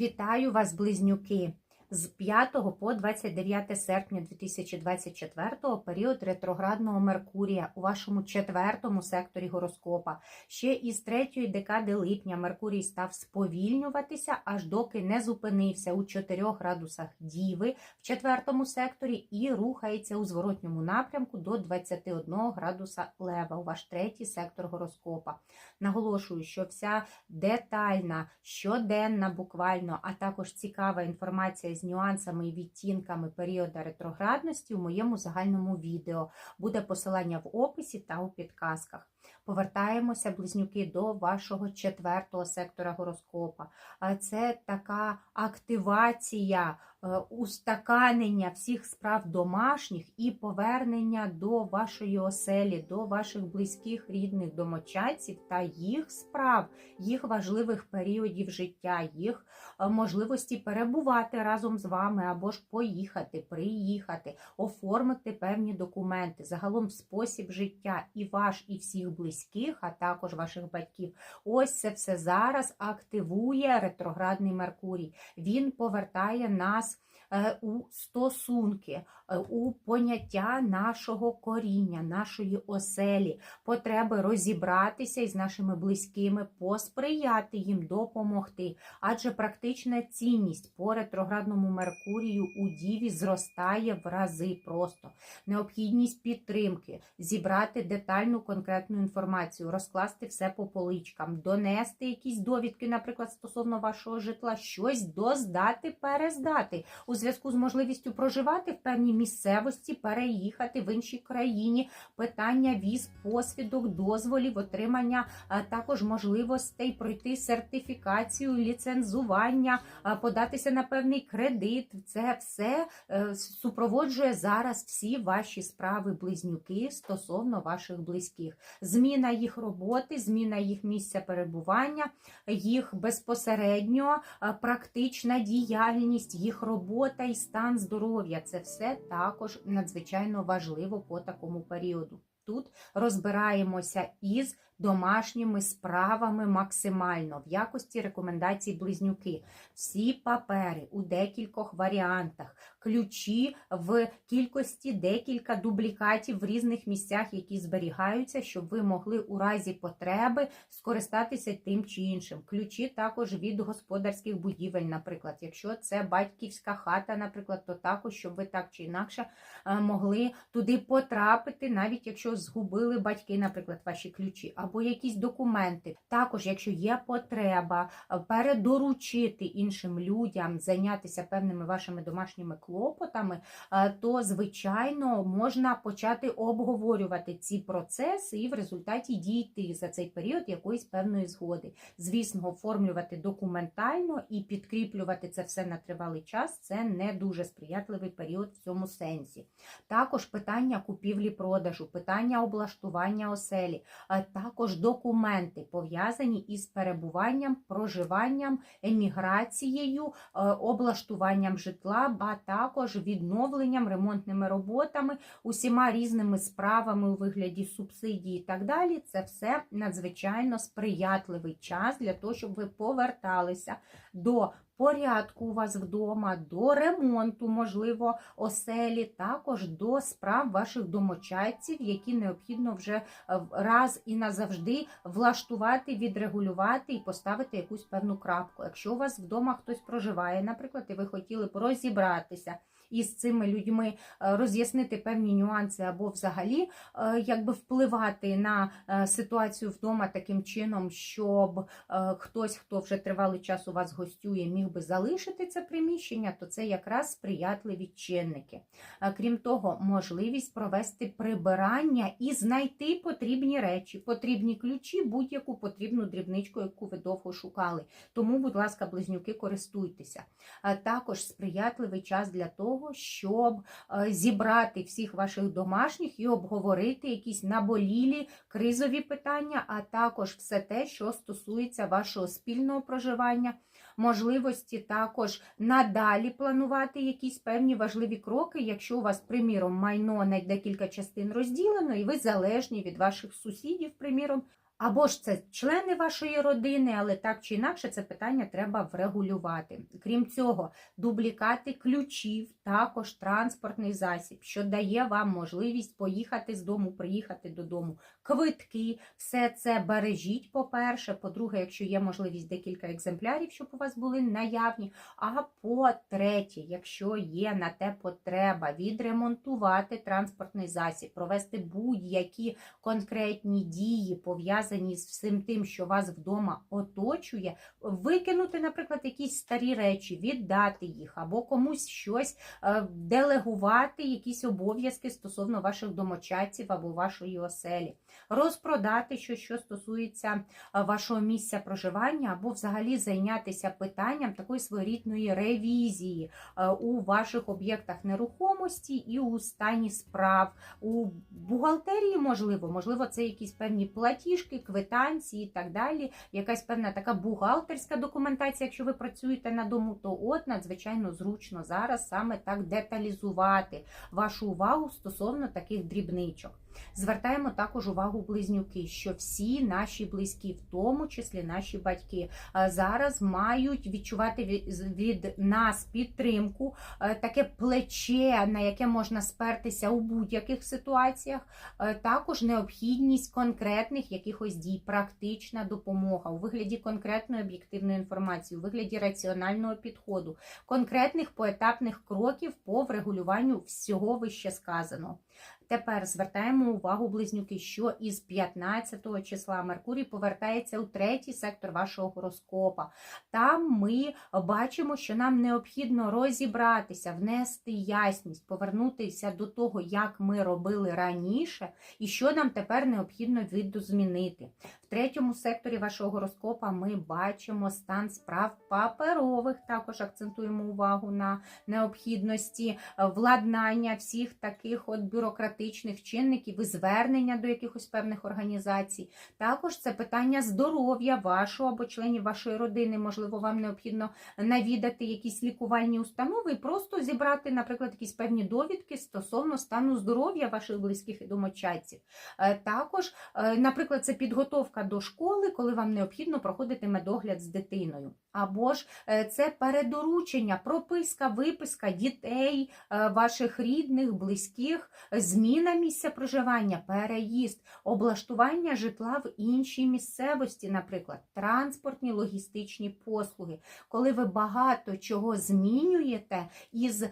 Вітаю вас, близнюки! З 5 по 29 серпня 2024 період ретроградного Меркурія у вашому четвертому секторі гороскопа. Ще із третьої декади липня Меркурій став сповільнюватися, аж доки не зупинився у 4 градусах Діви в четвертому секторі і рухається у зворотньому напрямку до 21 градуса Лева у ваш третій сектор гороскопа. Наголошую, що вся детальна, щоденна буквально, а також цікава інформація з нюансами і відтінками періоду ретроградності у моєму загальному відео. Буде посилання в описі та у підказках. Повертаємося, близнюки, до вашого четвертого сектора гороскопа. Це така активація, е, устаканення всіх справ домашніх і повернення до вашої оселі, до ваших близьких рідних домочадців та їх справ, їх важливих періодів життя, їх е, можливості перебувати разом з вами або ж поїхати, приїхати, оформити певні документи, загалом спосіб життя і ваш, і всіх близьких, а також ваших батьків. Ось це все зараз активує ретроградний Меркурій. Він повертає нас у стосунки, е, у поняття нашого коріння, нашої оселі, потреби розібратися із нашими близькими, посприяти їм, допомогти. Адже практична цінність по ретроградному Меркурію у Діві зростає в рази просто. Необхідність підтримки, зібрати детальну конкретну інформацію, розкласти все по поличкам, донести якісь довідки, наприклад, стосовно вашого житла, щось доздати, перездати зв'язку з можливістю проживати в певній місцевості, переїхати в іншій країні, питання віз, посвідок, дозволів, отримання також можливостей пройти сертифікацію, ліцензування, податися на певний кредит. Це все е, супроводжує зараз всі ваші справи, близнюки стосовно ваших близьких. Зміна їх роботи, зміна їх місця перебування, їх безпосередньо практична діяльність, їх робота і стан здоров'я це все також надзвичайно важливо по такому періоду. Тут розбираємося із домашніми справами максимально в якості рекомендацій близнюки. Всі папери у декількох варіантах, ключі в кількості декілька дублікатів в різних місцях, які зберігаються, щоб ви могли у разі потреби скористатися тим чи іншим. Ключі також від господарських будівель, наприклад, якщо це батьківська хата, наприклад, то також, щоб ви так чи інакше е, могли туди потрапити, навіть якщо згубили батьки, наприклад, ваші ключі, або якісь документи. Також, якщо є потреба е, передоручити іншим людям зайнятися певними вашими домашніми клопотами, е, то звичайно можна почати обговорювати ці процеси і в результаті дійти за цей період якоїсь певної згоди. Звісно, оформлювати документально і підкріплювати це все на тривалий час це не дуже сприятливий період в цьому сенсі. Також питання купівлі-продажу, питання облаштування оселі, а також документи пов'язані із перебуванням, проживанням, еміграцією, е, облаштуванням житла, а також відновленням, ремонтними роботами, усіма різними справами у вигляді субсидій і так далі. Це все надзвичайно сприятливий час для того, щоб ви поверталися до порядку у вас вдома, до ремонту, можливо, оселі, також до справ ваших домочадців, які необхідно вже е, раз і назавжди влаштувати, відрегулювати і поставити якусь певну крапку. Якщо у вас вдома хтось проживає, наприклад, і ви хотіли б розібратися. Із цими людьми е, роз'яснити певні нюанси або взагалі е, якби впливати на ситуацію вдома таким чином, щоб хтось, хто вже тривалий час у вас гостює, міг би залишити це приміщення, то це якраз сприятливі чинники. Крім того, можливість провести прибирання і знайти потрібні речі, потрібні ключі, будь-яку потрібну дрібничку, яку ви довго шукали. Тому, будь ласка, близнюки, користуйтеся. Також сприятливий час для того, щоб зібрати всіх ваших домашніх і обговорити якісь наболілі кризові питання, а також все те, що стосується вашого спільного проживання можливості також надалі планувати якісь певні важливі кроки, якщо у вас, приміром, майно на декілька частин розділено, і ви залежні від ваших сусідів, приміром. Або ж це члени вашої родини, але так чи інакше це питання треба врегулювати. Крім цього, дублікати ключів, також транспортний засіб, що дає вам можливість поїхати з дому, приїхати додому. Квитки, все це бережіть, по-перше. По-друге, якщо є можливість декілька екземплярів, щоб у вас були наявні. А по-третє, якщо є на те потреба відремонтувати транспортний засіб, провести будь-які конкретні дії, пов'язані з всім тим, що вас вдома оточує, викинути, наприклад, якісь старі речі, віддати їх, або комусь щось делегувати, якісь обов'язки стосовно ваших домочадців або вашої оселі, розпродати щось, що стосується е, вашого місця проживання, або взагалі зайнятися питанням такої своєрідної ревізії е, у ваших об'єктах нерухомості і у стані справ, у бухгалтерії, можливо, можливо, це якісь певні платіжки, квитанції і так далі. Якась певна така бухгалтерська документація, якщо ви працюєте на дому, то от надзвичайно зручно зараз саме так деталізувати вашу увагу стосовно таких дрібничок. Звертаємо також увагу близнюки, що всі наші близькі, в тому числі наші батьки, е, зараз мають відчувати від- нас підтримку, е, таке плече, на яке можна спертися у будь-яких ситуаціях. Е, Також необхідність конкретних якихось дій, практична допомога у вигляді конкретної об'єктивної інформації, у вигляді раціонального підходу, конкретних поетапних кроків по врегулюванню всього вище сказаного. Тепер звертаємо увагу близнюки, що із 15 числа Меркурій повертається у третій сектор вашого гороскопа. Там ми бачимо, що нам необхідно розібратися, внести ясність, повернутися до того, як ми робили раніше, і що нам тепер необхідно видозмінити. В третьому секторі вашого гороскопа ми бачимо стан справ паперових. Також акцентуємо увагу на необхідності е, владнання всіх таких от бюрократичних чинників і звернення до якихось певних організацій. Також це питання здоров'я вашого або членів вашої родини. Можливо, вам необхідно навідати якісь лікувальні установи і просто зібрати, наприклад, якісь певні довідки стосовно стану здоров'я ваших близьких і домочадців. Е, Також, е, наприклад, це підготовка до школи, коли вам необхідно проходити медогляд з дитиною. Або ж е, це передоручення, прописка, виписка дітей, ваших рідних, близьких, зміна місця проживання, переїзд, облаштування житла в іншій місцевості, наприклад, транспортні логістичні послуги. Коли ви багато чого змінюєте із е,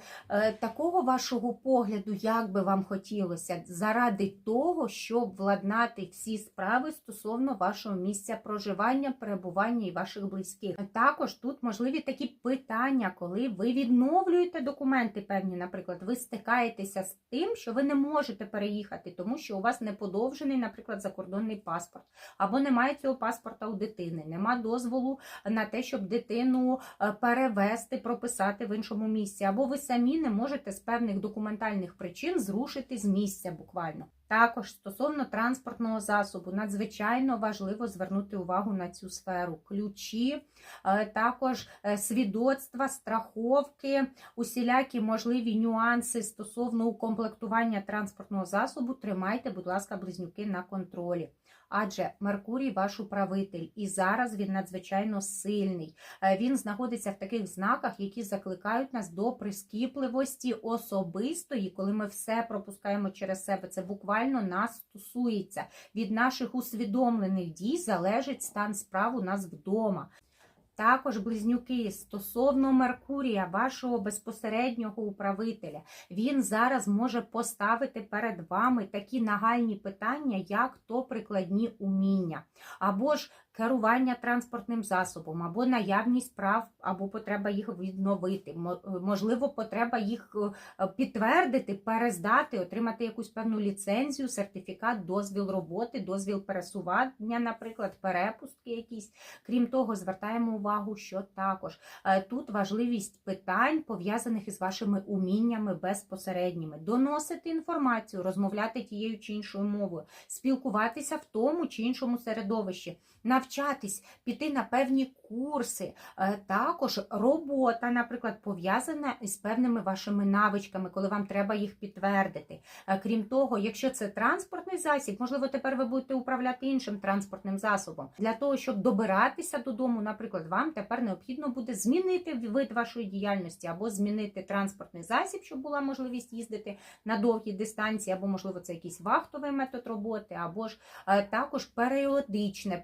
такого вашого погляду, як би вам хотілося, заради того, щоб владнати всі справи стосовно вашого місця проживання, перебування і ваших близьких. Також тут можливі такі питання, коли ви відновлюєте документи певні, наприклад, ви стикаєтеся з тим, що ви не можете переїхати, тому що у вас не подовжений, наприклад, закордонний паспорт, або немає цього паспорта у дитини, нема дозволу на те, щоб дитину е, перевести, прописати в іншому місці, або ви самі не можете з певних документальних причин зрушити з місця буквально. Також стосовно транспортного засобу, надзвичайно важливо звернути увагу на цю сферу. Ключі, е, також е, свідоцтва, страховки, усілякі можливі нюанси стосовно укомплектування транспортного засобу. Тримайте, будь ласка, близнюки на контролі. Адже Меркурій ваш управитель, і зараз він надзвичайно сильний. Е, Він знаходиться в таких знаках, які закликають нас до прискіпливості особистої, коли ми все пропускаємо через себе. Це буквально нас стосується. Від наших усвідомлених дій залежить стан справ у нас вдома. Також близнюки стосовно Меркурія, вашого безпосереднього управителя, він зараз може поставити перед вами такі нагальні питання, як то прикладні уміння, або ж керування транспортним засобом, або наявність прав, або потреба їх відновити. Можливо, потреба їх е, підтвердити, перездати, отримати якусь певну ліцензію, сертифікат, дозвіл роботи, дозвіл пересування, наприклад, перепустки якісь. Крім того, звертаємо увагу, що також е, тут важливість питань, пов'язаних із вашими уміннями безпосередніми, доносити інформацію, розмовляти тією чи іншою мовою, спілкуватися в тому чи іншому середовищі, навчатись, піти на певні курси. Е, Також робота, наприклад, пов'язана із певними вашими навичками, коли вам треба їх підтвердити. Е, Крім того, якщо це транспортний засіб, можливо, тепер ви будете управляти іншим транспортним засобом. Для того, щоб добиратися додому, наприклад, вам тепер необхідно буде змінити вид вашої діяльності або змінити транспортний засіб, щоб була можливість їздити на довгі дистанції, або, можливо, це якийсь вахтовий метод роботи, або ж е, також періодичне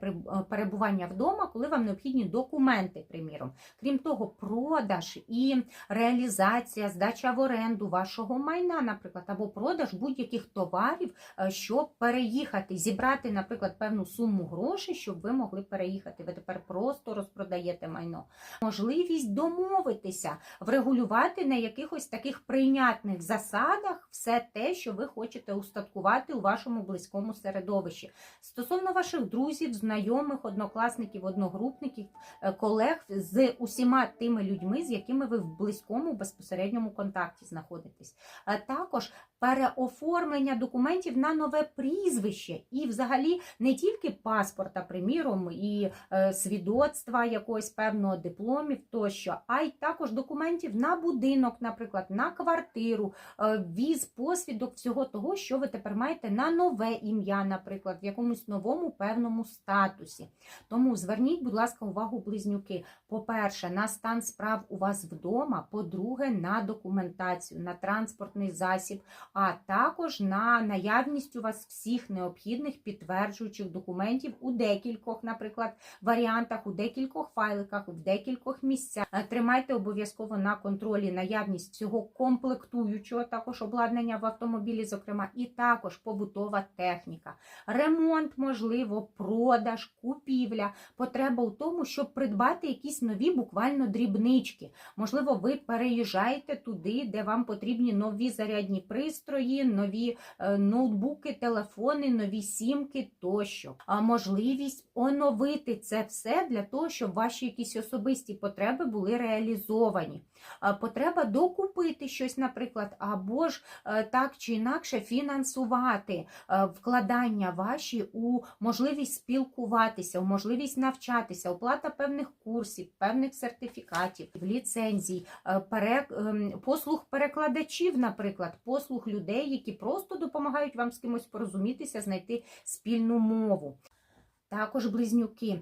перебування вдома, коли вам необхідні документи, приміром. Крім того, продаж і реалізація, здача в оренду вашого майна, наприклад, або продаж будь-яких товарів, е, щоб переїхати, зібрати, наприклад, певну суму грошей, щоб ви могли переїхати. Ви тепер просто розпродаєте майно. Можливість домовитися, врегулювати на якихось таких прийнятних засадах все те, що ви хочете устаткувати у вашому близькому середовищі. Стосовно ваших друзів, знайомих, однокласників, одногрупників, е, колег з усіма тими людьми, з якими ви в близькому безпосередньому контакті знаходитесь. А також переоформлення документів на нове прізвище і, взагалі, не тільки паспорта, приміром, і е, свідоцтва якогось певного дипломів тощо, а й також документів на будинок, наприклад, на квартиру, е, віз, посвідок всього того, що ви тепер маєте на нове ім'я, наприклад, в якомусь новому певному статусі. Тому зверніть, будь ласка, увагу близнюки. По-перше, на стан справ у вас вдома, по-друге, на документацію, на транспортний засіб, а також на наявність у вас всіх необхідних підтверджуючих документів у декількох, наприклад, варіантах, у декількох файликах, в декількох місцях. Е, Тримайте обов'язково на контролі наявність всього комплектуючого, також обладнання в автомобілі, зокрема, і також побутова техніка, ремонт, можливо, продаж, купівля. Потреба у тому, щоб придбати якісь нові буквально дрібнички. Можливо, ви переїжджаєте туди, де вам потрібні нові зарядні пристрої, нові е, ноутбуки, телефони, нові сімки тощо. А можливість оновити це все для того, щоб ваші якісь особисті потреби були реалізовані. Потреба докупити щось, наприклад, або ж е, так чи інакше фінансувати е, вкладання ваші у можливість спілкуватися, у можливість навчатися, оплата певних курсів, певних сертифікатів, ліцензій, е, ем, послуг перекладачів, наприклад, послуг людей, які просто допомагають вам з кимось порозумітися, знайти спільну мову. Також близнюки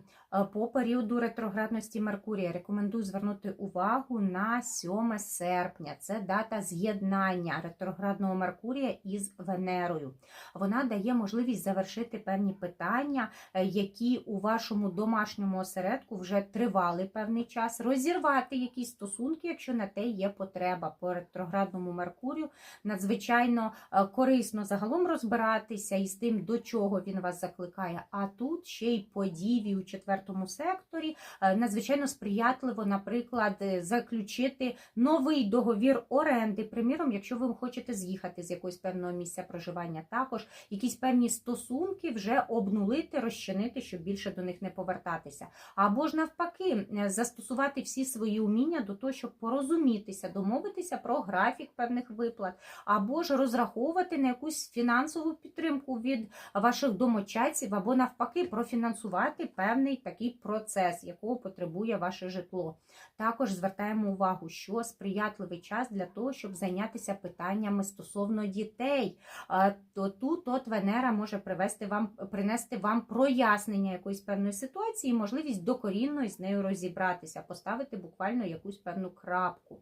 по періоду ретроградності Меркурія рекомендую звернути увагу на 7 серпня. Це дата з'єднання ретроградного Меркурія із Венерою. Вона дає можливість завершити певні питання, е, які у вашому домашньому осередку вже тривали певний час, розірвати якісь стосунки, якщо на те є потреба по ретроградному Меркурію. Надзвичайно е, корисно загалом розбиратися із тим, до чого він вас закликає. А тут ще й події у четвертому секторі е, надзвичайно сприятливо, наприклад, е, заключити новий договір оренди. Приміром, якщо ви хочете з'їхати з якогось певного місця проживання, також якісь певні стосунки вже обнулити, розчинити, щоб більше до них не повертатися. Або ж навпаки, е, застосувати всі свої уміння до того, щоб порозумітися, домовитися про графік певних виплат, або ж розраховувати на якусь фінансову підтримку від ваших домочадців, або навпаки, профінансувати певний такий процес, якого потребує ваше житло. Також звертаємо увагу, що сприятливий час для того, щоб зайнятися питаннями стосовно дітей. То тут от Венера може привести вам, принести вам прояснення якоїсь певної ситуації, можливість докорінно з нею розібратися, поставити буквально якусь певну крапку.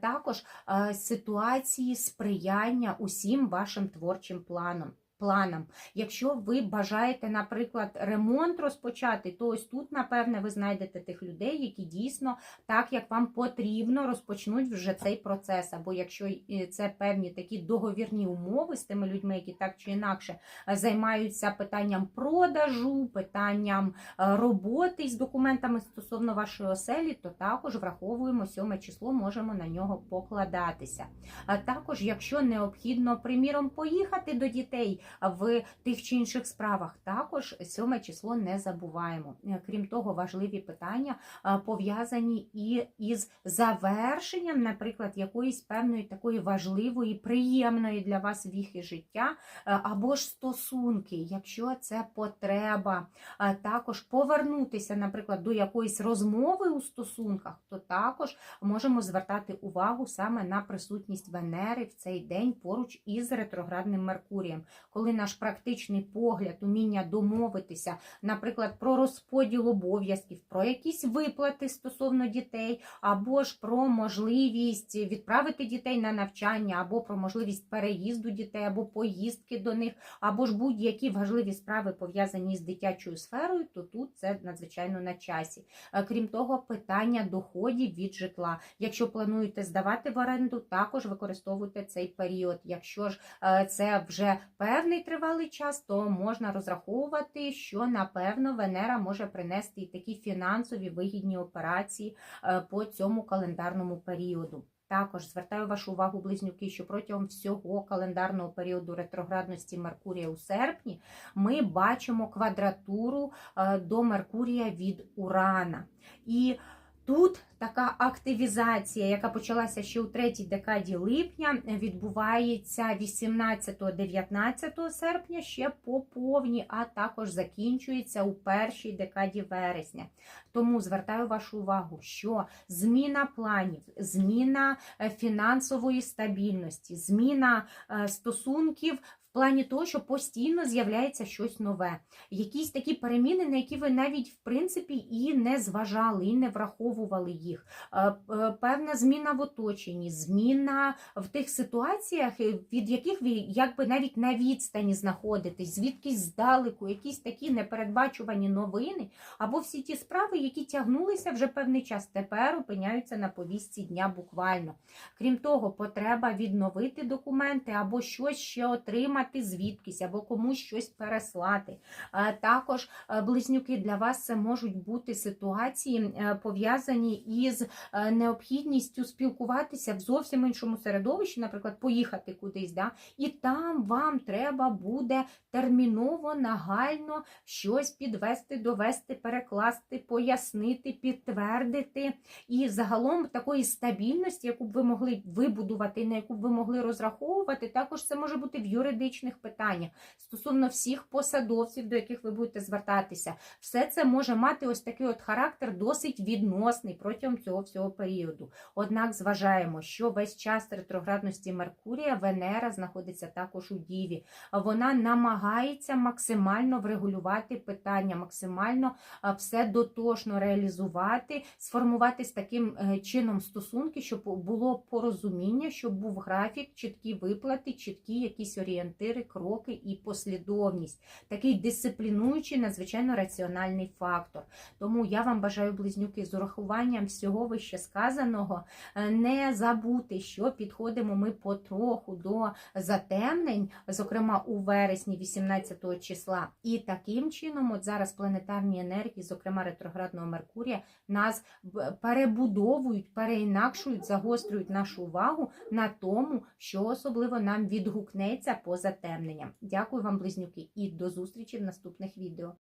Також ситуації сприяння усім вашим творчим планам. Планам. Якщо ви бажаєте, наприклад, ремонт розпочати, то ось тут, напевне, ви знайдете тих людей, які дійсно, так як вам потрібно, розпочнуть вже цей процес. Або якщо е, це певні такі договірні умови з тими людьми, які так чи інакше е, займаються питанням продажу, питанням е, роботи з документами стосовно вашої оселі, то також враховуємо 7 число, можемо на нього покладатися. А також, якщо необхідно, приміром, поїхати до дітей в тих чи інших справах. Також сьоме число не забуваємо. Е, Крім того, важливі питання е, пов'язані і із завершенням, наприклад, якоїсь певної такої важливої, приємної для вас віхи життя, е, або ж стосунки, якщо це потреба, також повернутися, наприклад, до якоїсь розмови у стосунках, то також можемо звертати увагу саме на присутність Венери в цей день поруч із ретроградним Меркурієм, коли наш практичний погляд, уміння домовитися, наприклад, про розподіл обов'язків, про якісь виплати стосовно дітей, або ж про можливість відправити дітей на навчання, або про можливість переїзду дітей, або поїздки до них, або ж будь-які важливі справи пов'язані з дитячою сферою, то тут це надзвичайно на часі. Е, Крім того, питання доходів від житла. Якщо плануєте здавати в оренду, також використовуйте цей період. Якщо ж е, це вже певний тривалий час, то можна розраховувати, що напевно Венера може принести і такі фінансові вигідні операції е, по цьому календарному періоду. Також звертаю вашу увагу, близнюки, що протягом всього календарного періоду ретроградності Меркурія у серпні ми бачимо квадратуру е, до Меркурія від Урана. І тут така активізація, яка почалася ще у третій декаді липня, відбувається 18-19 серпня ще по повній, а також закінчується у першій декаді вересня. Тому звертаю вашу увагу, що зміна планів, зміна е, фінансової стабільності, зміна е, стосунків. В плані того, що постійно з'являється щось нове, якісь такі переміни, на які ви навіть в принципі і не зважали, і не враховували їх. Е, е, Певна зміна в оточенні, зміна в тих ситуаціях, е, від яких ви якби навіть на відстані знаходитесь, звідкись здалеку, якісь такі непередбачувані новини, або всі ті справи, які тягнулися вже певний час, тепер опиняються на повістці дня буквально. Крім того, потреба відновити документи або щось ще отримати звідкись, або комусь щось переслати. Також близнюки для вас це можуть бути ситуації е, пов'язані із е, необхідністю спілкуватися в зовсім іншому середовищі, наприклад, поїхати кудись, да? і там вам треба буде терміново, нагально щось підвести, довести, перекласти, пояснити, підтвердити. І загалом такої стабільності, яку б ви могли вибудувати, на яку б ви могли розраховувати, також це може бути в юридичних питаннях стосовно всіх посадовців, до яких ви будете звертатися. Все це може мати ось такий от характер досить відносний протягом цього всього періоду. Однак зважаємо, що весь час ретроградності Меркурія Венера знаходиться також у Діві. Вона намагається максимально врегулювати питання, максимально все дотошно реалізувати, сформувати з таким е, чином стосунки, щоб було порозуміння, щоб був графік, чіткі виплати, чіткі якісь орієнтири, кроки і послідовність. Такий дисциплінуючий, надзвичайно раціональний фактор. Тому я вам бажаю близнюки з урахуванням всього вище сказаного е, не забути, що підходимо ми потроху до затемнень, зокрема у вересні 18 числа. І таким чином, от зараз планетарні енергії, зокрема ретроградного Меркурія, нас перебудовують, переінакшують, загострюють нашу увагу на тому, що особливо нам відгукнеться по затемненням. Дякую вам, близнюки, і до зустрічі в наступних відео.